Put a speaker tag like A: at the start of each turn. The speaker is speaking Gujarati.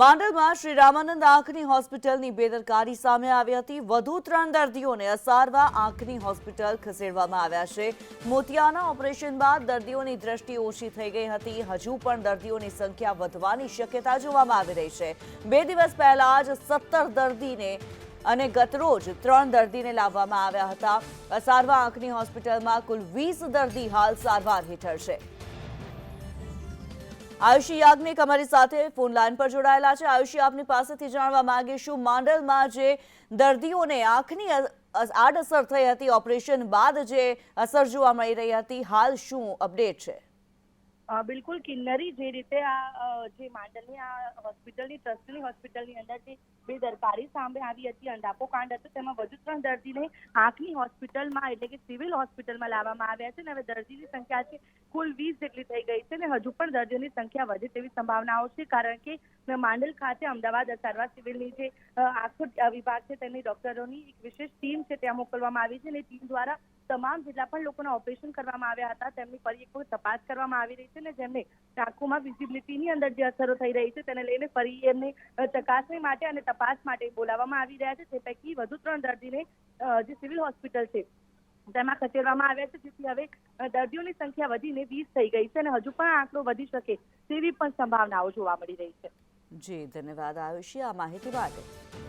A: માંડલમાં શ્રી રામાનંદ આંખની હોસ્પિટલની બેદરકારી સામે આવી હતી. વધુ ત્રણ દર્દીઓને અસારવા આંખની હોસ્પિટલ ખસેડવામાં આવ્યા છે. મોતિયાના ઓપરેશન બાદ દર્દીઓની દ્રષ્ટિ ઓછી થઈ ગઈ હતી. હજુ પણ દર્દીઓની સંખ્યા વધવાની શક્યતા જોવામાં આવી રહી છે. બે દિવસ પહેલા જ સત્તર દર્દીને અને ગતરોજ ત્રણ દર્દીને લાવવામાં આવ્યા હતા. અસારવા આંખની હોસ્પિટલમાં કુલ વીસ દર્દી હાલ સારવાર હેઠળ છે. આયુષી યાજ્ઞિક અમારી સાથે ફોન લાઈન પર જોડાયેલા છે. આયુષી, આપની પાસેથી જાણવા માંગીશું, માંડલમાં જે દર્દીઓને આંખની આડઅસર થઈ હતી, ઓપરેશન બાદ જે અસર જોવા મળી રહી હતી, હાલ શું અપડેટ છે?
B: બિલકુલ કિન્નરી જે રીતે આ જે માંડલની, આ હોસ્પિટલની, ટ્રસ્ટની હોસ્પિટલની અંદર જે બેદરકારી સામે આવી હતી, અંડાપો કાંડ હતો, તેમાં વધુ ત્રણ દર્દીને આંખની હોસ્પિટલમાં એટલે કે સિવિલ હોસ્પિટલમાં લાવવામાં આવ્યા છે અને હવે દર્દીની સંખ્યા છે કુલ વીસ જેટલી થઈ ગઈ છે અને હજુ પણ દર્દીઓની સંખ્યા વધે તેવી સંભાવનાઓ છે કારણ કે માંડલ ખાતે અમદાવાદ સારવાર સિવિલની જે આંખો વિભાગ છે તેની ડોક્ટરોની એક વિશેષ ટીમ છે ત્યાં મોકલવામાં આવી છે અને ટીમ દ્વારા તમામ જેટલા પણ લોકોના ઓપરેશન કરવામાં આવ્યા હતા. તેમની ફરી એક તપાસ કરવામાં આવી રહી છે અને જેમને આંખોમાં વિઝિબિલિટીની અંદર જે અસરો થઈ રહી છે તેને લઈને ફરી એમને ચકાસણી માટે અને તપાસ માટે બોલાવવામાં આવી રહ્યા છે. તે પૈકી વધુ ત્રણ દર્દીને જે સિવિલ હોસ્પિટલ છે તેમાં ખસેડવામાં આવ્યા છે. જેથી હવે દર્દીઓની સંખ્યા વધીને વીસ થઈ ગઈ છે અને હજુ પણ આંકડો વધી શકે તેવી પણ સંભાવનાઓ જોવા મળી રહી છે.
A: જી, ધન્યવાદ આયુષી. આ માહિતી માટે